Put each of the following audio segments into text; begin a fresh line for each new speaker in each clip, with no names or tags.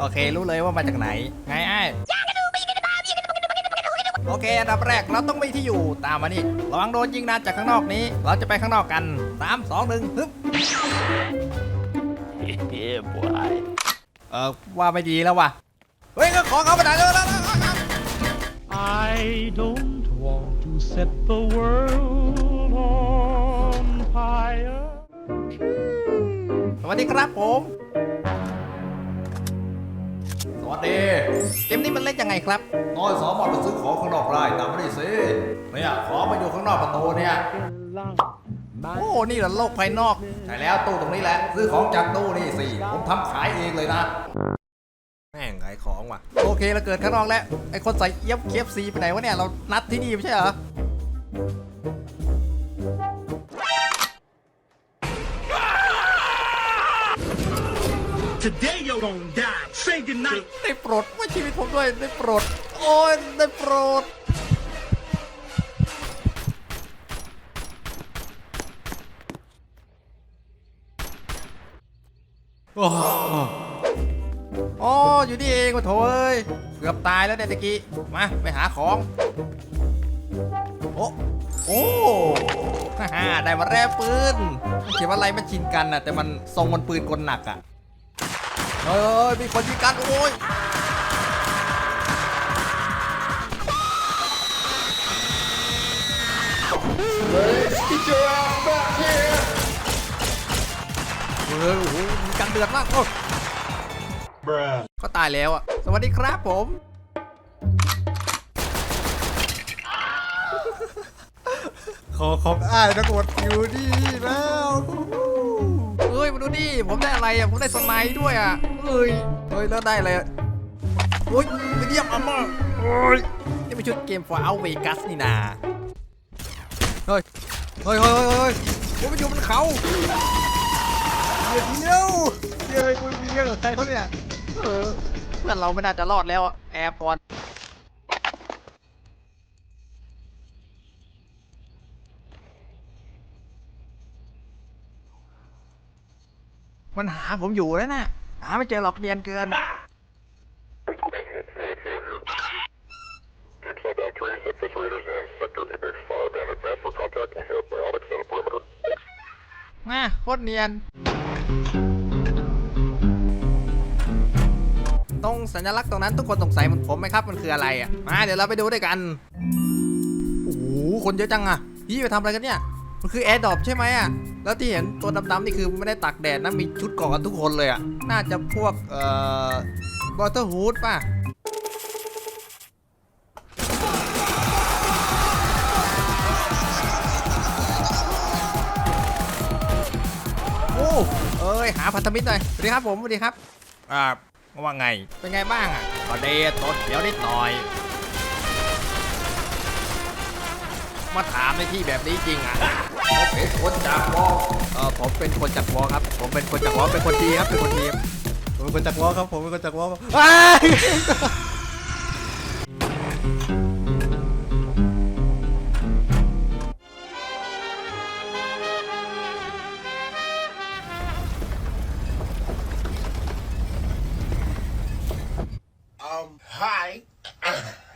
โอเค รู้เลยว่ามาจากไหนไงไอ้โอเคอันดับแรกเราต้องมีที่อยู่ตามมานี่ระวังโดนยิงนะจากข้างนอกนี้ เราจะไปข้างนอกกันสามสองหนึ่งฮึบ
yeah, boy.
เออว่าไม่ดีแล้วว่ะเฮ้ยก็ขอเขาไปไหนเลยแล้ว
I don't want to set the world on fire.
สวัสดีครับผมส วัสดีเกมนี้มันเล่นยังไงครับ น้อยสามารถไปซื้อของข้างนอกได้ตามไม่ได้สิเนี่ยของมาอยู่ข้างนอกประตูเนี่ย โอ้ นี่เหรอโลกภายนอกใช่แล้วตู้ตรงนี้แหละ ซื้อของจากตู้นี่สิ ผมทำขายเองเลยนะ แม่งขายของว่ะ โอเคเราเกิดข้างนอกแล้ว ไอคนใส่เอี๊ยบเคฟซีไปไหนวะเนี่ย เรานัดที่นี่ไม่ใช่เหรอ
Today you're gonna die. Say goodnight.
ได้โปรดว่าชีวิตผมด้วยได้โปรด โอ้ยได้โปรดโอ้อ๋ออยู่นี่เองวะโถเอ้ยเกือบตายแล้วเนี่ยตะกี้ มาไปหาของ โอ้โอ้ฮ่าได้มาแร่ปืนมันเขียนว่าอะไรมันชินกันนะแต่มันทรงมันปืนกลหนักอะ เฮ้ยมีคนยิงกันโอ้ยเฮ้ยโอ้โหมีการเดือดมากโอ้ก็ตายแล้วอะ สวัสดีครับผม ขอของอ้ายนะกดอยู่ดีแล้ว ฮ้ยมาดูดิผมได้อะไรอะผมได้สไนด์ด้วยอะเฮ้ยเฮ้ยแล้วได้อะไรอะโอ้ยไปเยี่ยมอาม่าโอ้ยนี่เป็นชุดเกม for out Vegas นี่นาเฮ้ยเฮ้ยเฮ้ยเฮ้ยเฮ้ยโอ้ยมันอยู่บนเขาเดี๋ยวเดี๋ยวเดี๋ยวมึงมีเรื่องกับใครเขาเนี่ยเออเพื่อนเราไม่น่าจะรอดแล้วแอร์พอร์ต มันหาผมอยู่แล้วนะหาไม่เจอหรอกเนียนเกิน มาโคตรเนียน ตรงสัญลักษณ์ตรงนั้นทุกคนสงสัยเหมือนผมไหมครับ มันคืออะไรอะ มาเดี๋ยวเราไปดูด้วยกัน โอ้โห คนเยอะจังอะ พี่ไปทำอะไรกันเนี่ย มันคือแอร์ดรอปใช่ไหมอะ แล้วที่เห็นตัวดำๆนี่คือไม่ได้ตากแดดนะ มีชุดเกราะกันทุกคนเลยอะ น่าจะพวก เอ่อบอเตอร์ฮูดป่ะ โอ้ เอ้ย หาพันธมิตรหน่อย สวัสดีครับผม สวัสดีครับ อ่าว่าไง เป็นไงบ้างอะก็เดทตดเดี๋ยวนิดหน่อย มาถามในที่แบบนี้จริงอะผมเป็นคนจากวอเออผมเป็นคนจากวอครับ ผมเป็นคนจากวอเป็นคนดีครับ เป็นคนดีครับผมเป็นคนจากวอครับ ผมเป็นคนจากวอครับอ้าย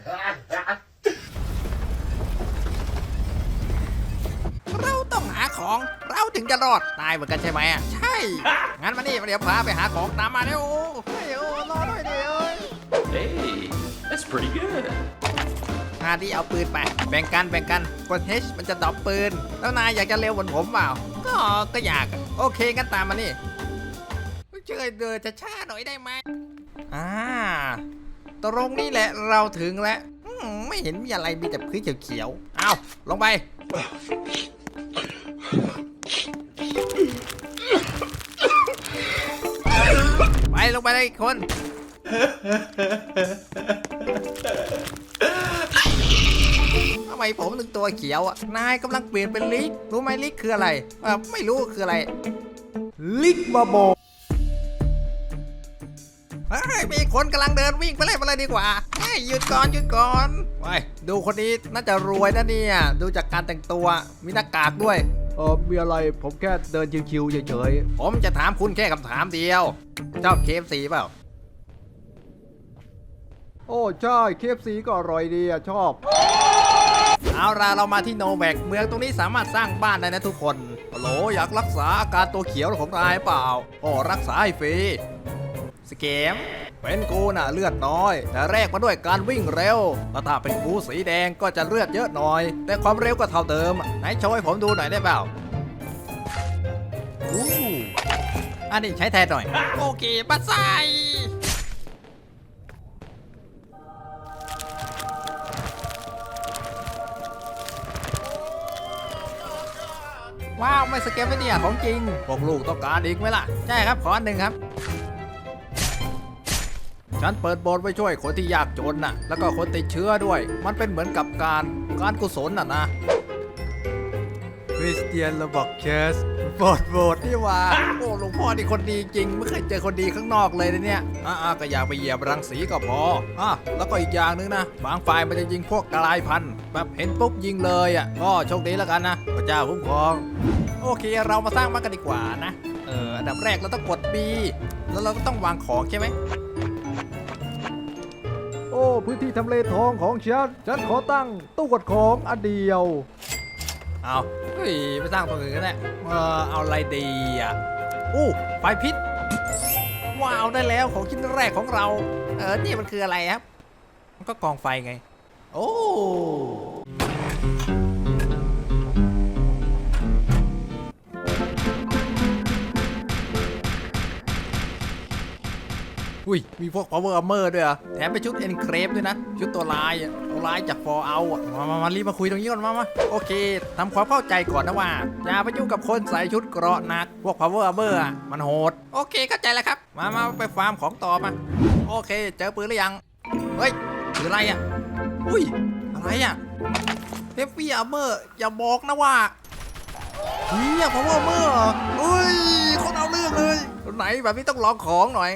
เร ของเราถึงจะรอดตายเหมือนกันใช่ไหมอะใช่งั้นมานี่เดี๋ยวพาไปหาของตามมาเร็วเฮ้ยโอ้รอหน่อยเดียว
Hey, that's pretty good.
หาที่เอาปืนไป แบ่งกันแบ่งกันกด H มันจะดรอปปืน แล้วนายอยากจะเร็วเหมือนผมเปล่า ก็ก็อยากอะโอเคงั้นตามมานี่ช่วยเดินช้าๆหน่อยได้ไหมอ่าตรงนี้แหละเราถึงแล้วอืมไม่เห็นมีอะไรมีแต่พื้นเขียวๆเอาลงไป ไปลงไปเลยคน ทำไมผมถึงตัวเขียวอะ นายกำลังเปลี่ยนเป็นลิก รู้ไหมลิกคืออะไรอ่าไม่รู้คืออะไร ลิกบาโบเฮ้ยมีคนกำลังเดินวิ่งไปเลยไปเลยดีกว่าเฮ้ยหยุดก่อนหยุดก่อนไปดูคนนี้น่าจะรวยนะเนี่ย ดูจากการแต่งตัว มีหน้ากากด้วย เออมีอะไรผมแค่เดินชิวๆเฉยๆผมจะถามคุณแค่คำถามเดียว ชอบเคฟซีเปล่าโอ้ใช่เคฟซีก็อร่อยดีอะชอบ เอาล่ะเรามาที่โนแบกเมืองตรงนี้สามารถสร้างบ้านได้นะทุกคนฮัลโหลอยากรักษาอาการตัวเขียวของนายเปล่าโอ้รักษาให้ฟรีสเกม เป็นกูน่ะเลือดน้อย แต่แรกมาด้วยการวิ่งเร็วแล้วถ้าเป็นกูสีแดงก็จะเลือดเยอะหน่อย แต่ความเร็วก็เท่าเดิม ไหนโชว์ให้ผมดูหน่อยได้เปล่าอู้อันนี้ใช้แทนหน่อย โอเคปัสไซว้าว ไม่สเกมไม่เนี่ยของจริงพวกลูกต้องการอีกไหมล่ะ ใช่ครับ ขออันหนึ่งครับ ฉันเปิดโบสถ์ไว้ช่วยคนที่ยากจนน่ะ แล้วก็คนติดเชื้อด้วย มันเป็นเหมือนกับการการกุศลน่ะนะคริสเตียนเราบอกเคสโบสถ์โบสถ์นี่หว่า โอ้หลวงพ่อนี่คนดีจริง ไม่เคยเจอคนดีข้างนอกเลยนะเนี่ย อ่าๆก็อยากไปเหยียบรังสีก็พอ อะแล้วก็อีกอย่างหนึงนะ บางฝ่ายมันจะยิงพวกกลายพันธุ์แบบเห็นปุ๊บยิงเลยอะ ก็โชคดีแล้วกันนะ พระเจ้าคุ้มครอง โอเคเรามาสร้างบ้านกันดีกว่านะ เอออันดับแรกเราต้องกด B แล้วเราก็ต้องวางของใช่ไหม โอ้ พื้นที่ทำเลทองของฉัน ฉันขอตั้งตู้กดของอันเดียว เอาเฮ้ยไปสร้างตัวอื่นก็ได้เออเอาอะไรดีอะอู้ไฟพิษ ว้าวได้แล้วของชิ้นแรกของเรา เออนี่มันคืออะไรครับ มันก็กองไฟไง โอ้ อุ้ย มีพวก power armor ด้วยเหรอแถมเป็นชุด enclave ด้วยนะ ชุดตัวลายอะตัวลายจาก fallout อะมามามารีบมาคุยตรงนี้ก่อนมามาโอเคทำความเข้าใจก่อนนะว่า อย่าไปยุ่งกับคนใส่ชุดเกราะหนัก พวก power armor อะมันโหด โอเคเข้าใจแล้วครับ มามาไปฟาร์มของต่อมา โอเค เจอปืนหรือยัง เฮ้ยคืออะไรอะอุ้ย อะไรอะ heavy armor อย่าบอกนะว่าเฮีย power armor เหรออุ้ยคนเอาเรื่องเลย ไหนแบบนี้ต้องลองของหน่อย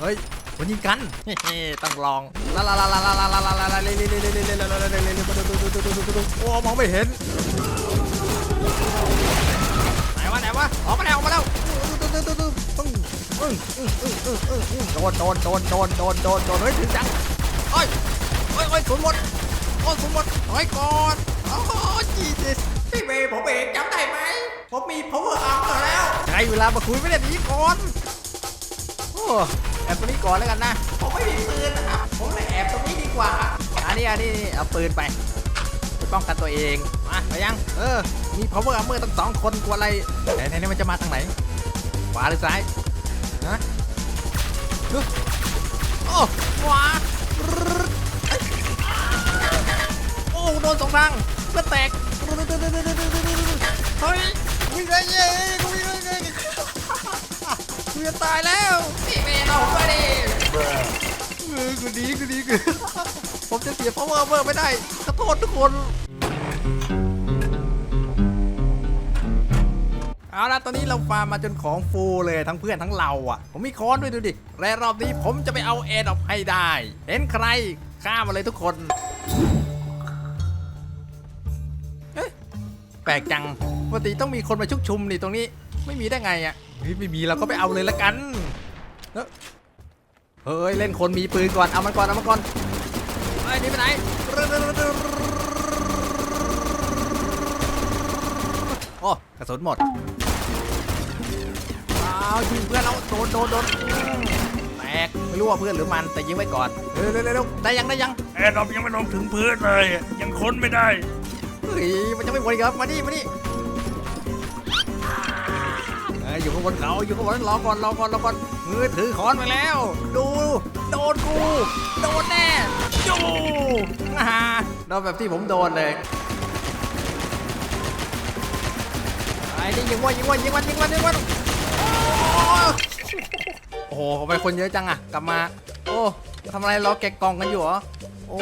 เฮ้ยมันยิงกันเฮ้ต้องลองลาลาลาลาลาลาลาลาลาลาเลเลเลเลเลเลเลเลเลเลมาดูดูดูดูดูดูดูโอ้มองไม่เห็นไหนวะไหนวะออกมาแล้วออกมาแล้วดูดูดูดูดูอึ้งอึ้งอึ้งอึ้งอึ้งอึ้งโดนโดนโดนโดนโดนโดนโดนเฮ้ยถึงจังโอ้ยโอ้ยโอ้ยสุนหมดโอ้ยสุนหมดถอยก่อนโอ้จีจิสพี่เมย์ผมเองจำได้ไหมผมมี power armor แล้วใช้เวลามาคุยไม่ได้ดีก่อนโอ้ แอบตรงนี้ก่อนแล้วกันนะ ผมไม่มีปืนนะครับ ผมเลยแอบตรงนี้ดีกว่าอันนี้อันนี้เอาปืนไปไปป้องกันตัวเอง มาไปยัง เออ มี power armor ตั้งสองคนกลัวอะไรไหนไหนนี่มันจะมาทางไหน ขวาหรือซ้าย ฮะโอ้ขวาโอ้โดนสองทางเลือแตกเฮ้ยวิ่งได้เย้กูวิ่งได้เย้ กูจะตายแล้วพี่เมย์เราด้วยดิเออกูดีกูดีกูผมจะเสีย power armor ไม่ได้ขอโทษทุกคน เอาละตอนนี้เราฟาร์มมาจนของฟูลเลยทั้งเพื่อนทั้งเราอะ ผมมีค้อนด้วยดูดิและรอบนี้ผมจะไปเอาแอร์ดอปให้ได้ เห็นใครฆ่ามาเลยทุกคนเอ๊ะแปลกจังปกติต้องมีคนมาชุกชุมนี่ตรงนี้ ไม่มีได้ไงอะเฮ้ยไม่มีเราก็ไปเอาเลยละกันเอ้อเฮ้ยเล่นคนมีปืนก่อนเอามันก่อนเอามันก่อนไอ้ยหนี่ไปไหนโอ้กระสุนหมดอ้าวยิงเพื่อนเราโดนโดนโดนแตกไม่รู้ว่าเพื่อนหรือมันแต่ยิงไว้ก่อนเร็วเร็วเร็วได้ยังได้ยัง
แอร์ดรอปยังไม่ลงถึงพื้นเลย ยังค้นไม่ได้
เฮ้ยมันจะไม่หมดอีกครับมานี่มานี่เอ้ยอยู่ข้างบนเขาอยู่ข้างบนรอก่อนรอก่อนรอก่อนมือถือค้อนไปแล้ว ดู โดนกู โดนแน่จูฮ่าโดนแบบที่ผมโดนเลยไอ้นี่ยิงว่ายิงว่ายิงวันยิงวันยิงวันโอ้โหทำไมคนเยอะจังอะกลับมา โอ้ทำอะไรรอแกะกล่องกันอยู่เหรอโอ้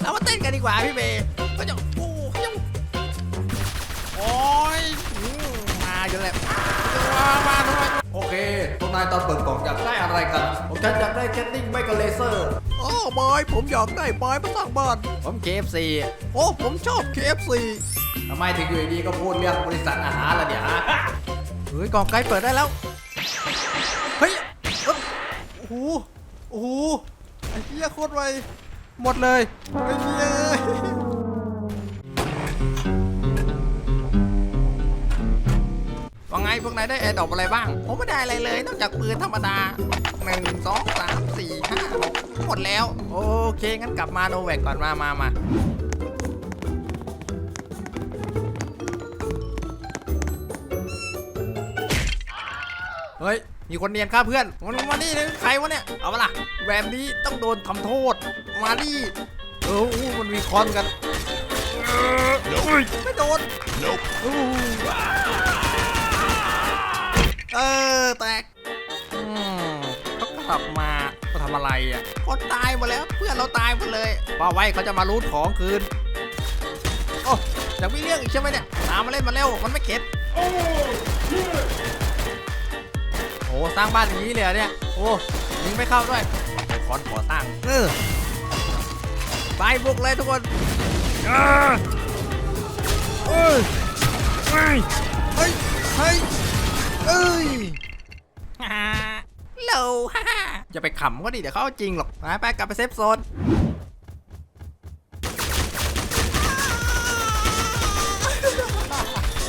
เรามาเต้นกันดีกว่าพี่เบย์ก็จะโอ้เขาจะโอ้ยมาอยู่แล้ว มามาทำไมโอเคพวกนายตอนเปิดกล่องอยากได้อะไรกัน ผมฉันอยากได้แคทติ้งไม่กับเลเซอร์โอ้บอยผมอยากได้บอยมาสร้างบ้าน ผม KFC โอ้ผมชอบ KFC ทำไมถึงอยู่ดีๆก็พูดเรื่องบริษัทอาหารละเนี่ยฮะเฮ้ยกล่องไกลเปิดได้แล้ว เฮ้ยเอ้ยโอ้โหโอ้โหเฮียโคตรไวหมดเลยไม่มีเลย พวกนายได้แอร์ดรอปอะไรบ้าง ผมไม่ได้อะไรเลย นอกจากปืนธรรมดาหนึ่งสองสามสี่ห้าหกหมดแล้ว โอเค งั้นกลับมาโนแวกก่อนมามามาเฮ้ย มีคนเนียนฆ่าเพื่อน มันมานี่เลยใครวะเนี่ย เอามาล่ะแบบนี้ต้องโดนทำโทษ มาดิเอออู้มันมีคอนกันเออไม่โดนอู้ เออ แตกอืมเขากลับมาเขาทำอะไรอะคนตายหมดแล้ว เพื่อนเราตายหมดเลยว่าไว้เขาจะมารูดของคืน โอ้อยากมีเรื่องอีกใช่ไหมเนี่ยตามมาเล่นมาเร็วมันไม่เข็ดโอ้สร้างบ้านอย่างนี้เลยเหรอเนี่ย โอ้ยิงไม่เข้าด้วยไอคอนขอตั้งเออไปบุกเลยทุกคน
อ่าโอ้ยเฮ้ย
เฮ้ย เอ้ยฮ่าโลฮ่าอย่าไปขำก็ดิเดี๋ยวเขาเอาจริงหรอกไปไปกลับไปเซฟโซน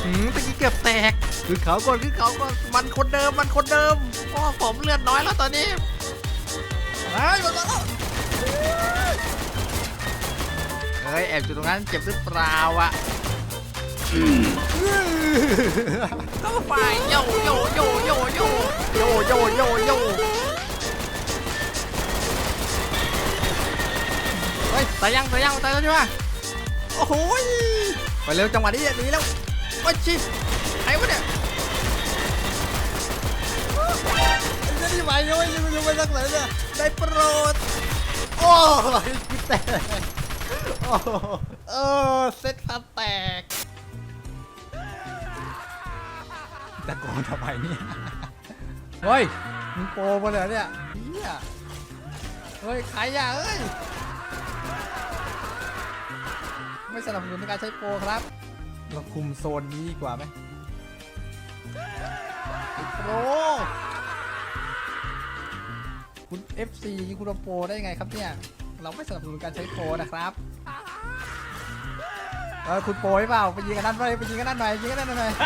หืมตะกี้เกือบแตกคือเขาก่อนคือเขาก่อนมันคนเดิมมันคนเดิมเพราะว่าผมเลือดน้อยแล้วตอนนี้เฮ้ยมันมาแล้วเฮ้ยแอบอยู่ตรงนั้นเจ็บหรือเปล่าอะ เข้าไปโยโยโยโยโยโยโยโยโยเฮ้ยตายยังตายยังตายแล้วใช่ไหมโอ้โหไปเร็วจังหวะนี้หนีแล้วโอ้ยชิใครวะเนี่ยจะได้ไหมโอ้ยมันจะมาจากไหนเนี่ยได้โปรดโอ้ยกูแตกโอ้เออเซ็ตคันแตก ตะโกนทำไมเนี่ย เฮ้ย มึงโปรมาเลยเนี่ยเฮียเฮ้ย ใครอะเอ้ย ไม่สนับสนุนในการใช้โปรครับ เราคุมโซนนี้ดีกว่าไหมไอ้โปร คุณ FC ยิงคุณเอาโปรได้ไงครับเนี่ย เราไม่สนับสนุนการใช้โปรนะครับเออคุณโปรหรือเปล่า ไปยิงกันนั่นไปไปยิงกันนั่นหน่อยยิงกันนั่นหน่อยไป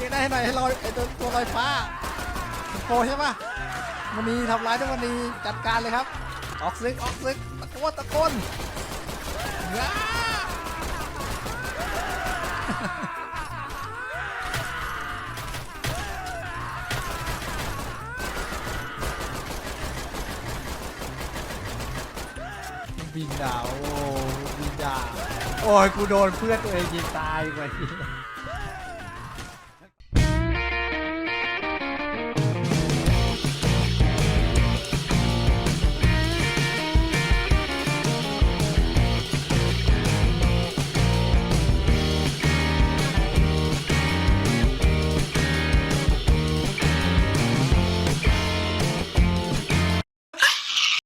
ยิงกันนั่นให้หน่อยให้ลอยไอ้ตัวตัวลอยฟ้าโปใช่ปะวันนี้ทำร้ายด้วยวันนี้จัดการเลยครับ ออกซึกออกซึกตะโกนตะโกนบินดาวโอ้บินดาวโอ้ยกูโดนเพื่อนตัวเองยิงตายไป